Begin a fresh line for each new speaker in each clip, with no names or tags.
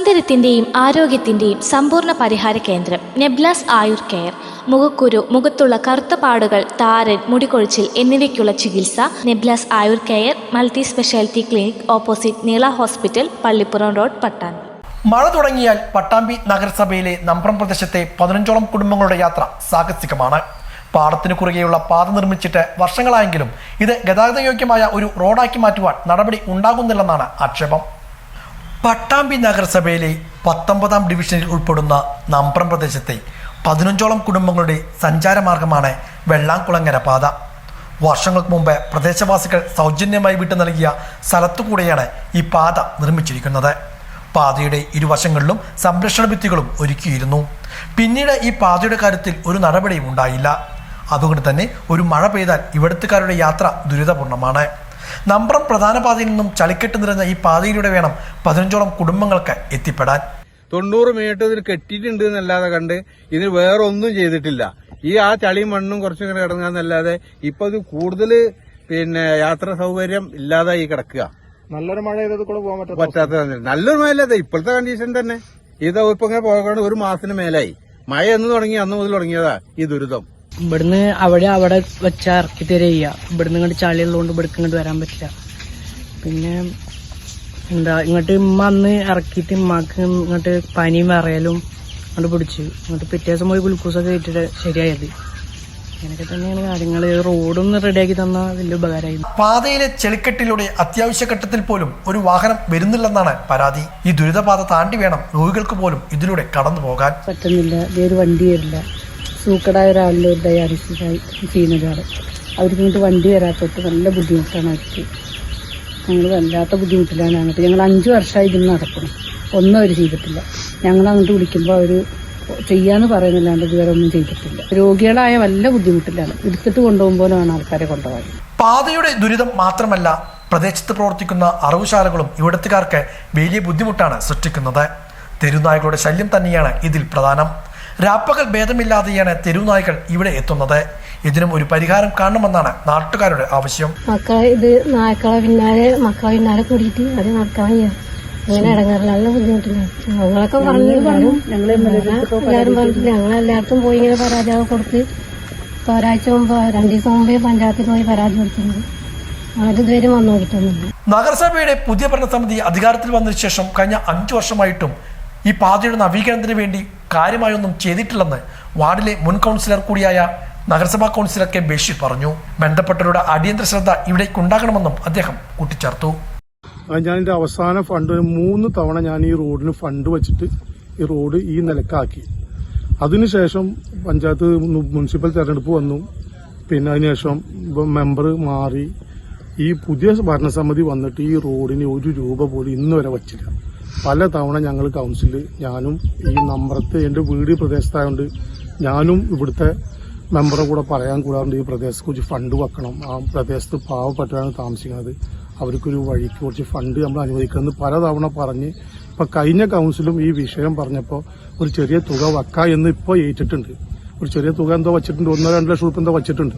സൗന്ദര്യത്തിന്റെയും ആരോഗ്യത്തിന്റെയും സമ്പൂർണ പരിഹാര കേന്ദ്രം നെബ്ലാസ് ആയുർ കെയർ. മുഖക്കുരു മുഖത്തുള്ള കറുത്ത പാടുകൾ താരൻ മുടികൊഴിച്ചിൽ എന്നിവയ്ക്കുള്ള ചികിത്സ നെബ്ലാസ് Ayur care multi speciality clinic opposite Neela hospital Pallippuram road Pattambi.
മഴ തുടങ്ങിയാൽ പട്ടാമ്പി നഗരസഭയിലെ നമ്പ്രം പ്രദേശത്തെ പതിനഞ്ചോളം കുടുംബങ്ങളുടെ യാത്ര സാഹസികമാണ്. പാടത്തിനു കുറുകെയുള്ള പാത നിർമ്മിച്ചിട്ട് വർഷങ്ങളായെങ്കിലും ഇത് ഗതാഗതയോഗ്യമായ ഒരു റോഡാക്കി മാറ്റുവാൻ നടപടി ഉണ്ടാകുന്നില്ലെന്നാണ് ആക്ഷേപം. പട്ടാമ്പി നഗരസഭയിലെ പത്തൊമ്പതാം ഡിവിഷനിൽ ഉൾപ്പെടുന്ന നമ്പ്രം പ്രദേശത്തെ പതിനഞ്ചോളം കുടുംബങ്ങളുടെ സഞ്ചാരമാർഗമാണ് വെള്ളാംകുളങ്ങര പാത. വർഷങ്ങൾക്ക് മുമ്പ് പ്രദേശവാസികൾ സൗജന്യമായി വിട്ടു നൽകിയ സ്ഥലത്തുകൂടെയാണ് ഈ പാത നിർമ്മിച്ചിരിക്കുന്നത്. പാതയുടെ ഇരുവശങ്ങളിലും സംരക്ഷണ ഭിത്തികളും ഒരുക്കിയിരുന്നു. പിന്നീട് ഈ പാതയുടെ കാര്യത്തിൽ ഒരു നടപടിയും ഉണ്ടായില്ല. അതുകൊണ്ട് തന്നെ ഒരു മഴ പെയ്താൽ ഇവിടുത്തുകാരുടെ യാത്ര ദുരിതപൂർണമാണ്. നമ്പ്രം പ്രധാന പാതയിൽ നിന്നും ചളിക്കെട്ട് നിറഞ്ഞ ഈ പാതയിലൂടെ വേണം പതിനഞ്ചോളം കുടുംബങ്ങൾക്ക് എത്തിപ്പെടാൻ.
തൊണ്ണൂറ് മീറ്റർ ഇതിന് കെട്ടിയിട്ടുണ്ട് എന്നല്ലാതെ കണ്ട് ഇതിന് വേറെ ഒന്നും ചെയ്തിട്ടില്ല. ഈ ആ ചളിയും മണ്ണും കുറച്ചും ഇങ്ങനെ കിടങ്ങാന്നല്ലാതെ ഇപ്പൊ ഇത് കൂടുതൽ പിന്നെ യാത്രാ സൗകര്യം ഇല്ലാതായി കിടക്കുക.
നല്ലൊരു മഴ ചെയ്തത് കൂടെ പോകാൻ പറ്റും
പറ്റാത്ത നല്ലൊരു മഴ ഇല്ലാതെ ഇപ്പോഴത്തെ കണ്ടീഷൻ തന്നെ. ഇത് ഇപ്പൊ ഇങ്ങനെ പോകാണ്ട് ഒരു മാസത്തിന് മേലായി. മഴ എന്ന് തുടങ്ങി അന്ന് മുതൽ തുടങ്ങിയതാ ഈ ദുരിതം.
ഇവിടുന്ന് അവിടെ അവിടെ വെച്ച ഇറക്കി തരിക ചെയ്യുക ഇവിടുന്ന് ഇങ്ങോട്ട് ചളി ഉള്ളതുകൊണ്ട് ഇവിടേക്ക് ഇങ്ങോട്ട് വരാൻ പറ്റില്ല. പിന്നെ എന്താ ഇങ്ങോട്ട് ഇമ്മ അന്ന് ഇറക്കിയിട്ട് ഇമ്മക്ക് ഇങ്ങോട്ട് പനിയും വിറയലും അങ്ങോട്ട് പിടിച്ചു. ഇങ്ങോട്ട് പിറ്റേ ദിവസം പോയി ഗ്ലൂക്കോസൊക്കെ ഇട്ടിട്ട് ശരിയായത്. അങ്ങനെയൊക്കെ തന്നെയാണ് കാര്യങ്ങൾ റോഡൊന്ന് റെഡിയാക്കി തന്നാൽ വലിയ ഉപകാരമായി
പാതയിലെ ചെളിക്കെട്ടിലൂടെ അത്യാവശ്യ ഘട്ടത്തിൽ പോലും ഒരു വാഹനം വരുന്നില്ലെന്നാണ് പരാതി. ഈ ദുരിതപാത താണ്ടി വേണം രോഗികൾക്ക് പോലും ഇതിലൂടെ കടന്നു പോകാൻ
പറ്റുന്നില്ല. ഇതൊരു വണ്ടി വരില്ല സൂക്കടായ ഒരാളിൽ ഡയാലിസിസ് ചെയ്യുന്ന ഒരാൾ അവർക്ക് ഇങ്ങോട്ട് വണ്ടി വരാത്തോട്ട് നല്ല ബുദ്ധിമുട്ടാണ് അവർക്ക്. ഞങ്ങൾ വല്ലാത്ത ബുദ്ധിമുട്ടിലാണ് അങ്ങോട്ട്. ഞങ്ങൾ അഞ്ച് വർഷമായി ഇതിന് നടക്കണം ഒന്നും അവർ ചെയ്തിട്ടില്ല. ഞങ്ങൾ അങ്ങോട്ട് വിളിക്കുമ്പോൾ അവർ ചെയ്യാന്ന് പറയുന്നില്ലാണ്ട് ഇതുവരെ ഒന്നും ചെയ്തിട്ടില്ല. രോഗികളായ വല്ല ബുദ്ധിമുട്ടിലാണ്. എടുത്തിട്ട് കൊണ്ടുപോകുമ്പോഴാണ് ആൾക്കാരെ കൊണ്ടുപോകാൻ
പാതയുടെ ദുരിതം മാത്രമല്ല പ്രദേശത്ത് പ്രവർത്തിക്കുന്ന അറവുശാലകളും ഇവിടത്തുകാർക്ക് വലിയ ബുദ്ധിമുട്ടാണ് സൃഷ്ടിക്കുന്നത്. തെരുനായകളുടെ ശല്യം തന്നെയാണ് ഇതിൽ പ്രധാനം. രാപ്പകൽ ഭേദമില്ലാതെയാണ് തെരുവുനായ്ക്കൾ ഇവിടെ എത്തുന്നത്. ഇതിനും ഒരു പരിഹാരം കാണണമെന്നാണ് നാട്ടുകാരുടെ ആവശ്യം.
മക്കളെ ഇത് നായ്ക്കളെ പിന്നാലെ മക്കളെ പിന്നാലെ കൂടിയിട്ട് അത് നടക്കാൻ വയ്യ. അങ്ങനെ ഇടങ്ങാറില്ല ബുദ്ധിമുട്ടില്ല ഞങ്ങളൊക്കെ പറഞ്ഞു പറഞ്ഞു എല്ലാവരും പറഞ്ഞു ഞങ്ങൾ എല്ലായിടത്തും പോയി ഇങ്ങനെ പരാതി കൊടുത്ത് ഇപ്പൊ ഒരാഴ്ച മുമ്പ് രണ്ടു ദിവസം മുമ്പേ പഞ്ചായത്തിൽ പോയി പരാതി കൊടുത്തിട്ടുണ്ട്.
നഗരസഭയുടെ പുതിയ ഭരണസമിതി അധികാരത്തിൽ വന്നതിന് ശേഷം കഴിഞ്ഞ അഞ്ചു വർഷമായിട്ടും ഈ പാതയുടെ നവീകരണത്തിന് വേണ്ടി കാര്യമായൊന്നും ചെയ്തിട്ടില്ലെന്ന് വാർഡിലെ മുൻ കൗൺസിലർ കൂടിയായ നഗരസഭാ കൗൺസിലർ കെ ബഷീർ പറഞ്ഞു. ബന്ധപ്പെട്ടവരുടെ അടിയന്തര ശ്രദ്ധ ഇവിടേക്കുണ്ടാകണമെന്നും അദ്ദേഹം കൂട്ടിച്ചേർത്തു.
ഞാൻ എന്റെ അവസാന ഫണ്ട് മൂന്ന് തവണ ഞാൻ ഈ റോഡിന് ഫണ്ട് വെച്ചിട്ട് ഈ റോഡ് ഈ നിലക്കാക്കി. അതിനുശേഷം പഞ്ചായത്ത് മുനിസിപ്പൽ തെരഞ്ഞെടുപ്പ് വന്നു. പിന്നെ അതിനുശേഷം മെമ്പർ മാറി. ഈ പുതിയ ഭരണസമിതി വന്നിട്ട് ഈ റോഡിന് ഒരു രൂപ പോലും ഇന്ന് വരെ വച്ചില്ല. പല തവണ ഞങ്ങൾ കൗൺസിലിൽ ഞാനും ഈ നമ്പറത്ത് എന്റെ വീട് പ്രദേശത്തായതുകൊണ്ട് ഞാനും ഇവിടുത്തെ മെമ്പറെ കൂടെ പറയാൻ കൂടാറുണ്ട് ഈ പ്രദേശത്ത് കുറച്ച് ഫണ്ട് വെക്കണം. ആ പ്രദേശത്ത് പാവപ്പെട്ടവരാണ് താമസിക്കുന്നത്. അവർക്കൊരു വഴിക്ക് കുറച്ച് ഫണ്ട് നമ്മൾ അനുവദിക്കുമെന്ന് പല തവണ പറഞ്ഞ് ഇപ്പം കഴിഞ്ഞ കൗൺസിലും ഈ വിഷയം പറഞ്ഞപ്പോൾ ഒരു ചെറിയ തുക വെക്കാം എന്ന് ഇപ്പോൾ ഏറ്റിട്ടുണ്ട്. ഒരു ചെറിയ തുക എന്തോ വെച്ചിട്ടുണ്ട്. ഒന്നോ രണ്ടോ ലക്ഷം രൂപ എന്തോ വെച്ചിട്ടുണ്ട്.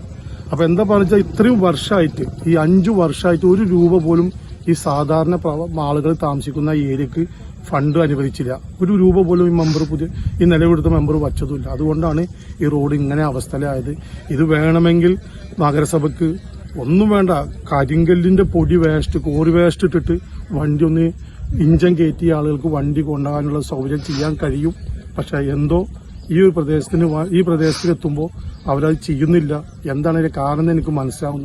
അപ്പോൾ എന്താ പറഞ്ഞാൽ ഇത്രയും വർഷമായിട്ട് ഈ അഞ്ചു വർഷമായിട്ട് ഒരു രൂപ പോലും ഈ സാധാരണ ആളുകൾ താമസിക്കുന്ന ഏരിയക്ക് ഫണ്ട് അനുവദിച്ചില്ല. ഒരു രൂപ പോലും ഈ മെമ്പർ പുതിയ ഈ നിലവിടുത്ത മെമ്പർ വച്ചതുമില്ല. അതുകൊണ്ടാണ് ഈ റോഡ് ഇങ്ങനെ അവസ്ഥയിലായത്. ഇത് വേണമെങ്കിൽ നഗരസഭയ്ക്ക് ഒന്നും വേണ്ട. കരിങ്കല്ലിന്റെ പൊടി വേസ്റ്റ് കോറി വേസ്റ്റ് ഇട്ടിട്ട് വണ്ടി ഒന്ന് ഇഞ്ചൻ കയറ്റിയ ആളുകൾക്ക് വണ്ടി കൊണ്ടുപോകാനുള്ള സൗകര്യം ചെയ്യാൻ കഴിയും. പക്ഷെ എന്തോ ഈ ഒരു പ്രദേശത്തിന് ഈ പ്രദേശത്തിലെത്തുമ്പോൾ അവരത് ചെയ്യുന്നില്ല. എന്താണ് അതിന്റെ കാരണം എന്ന് എനിക്ക് മനസ്സിലാവുന്നത്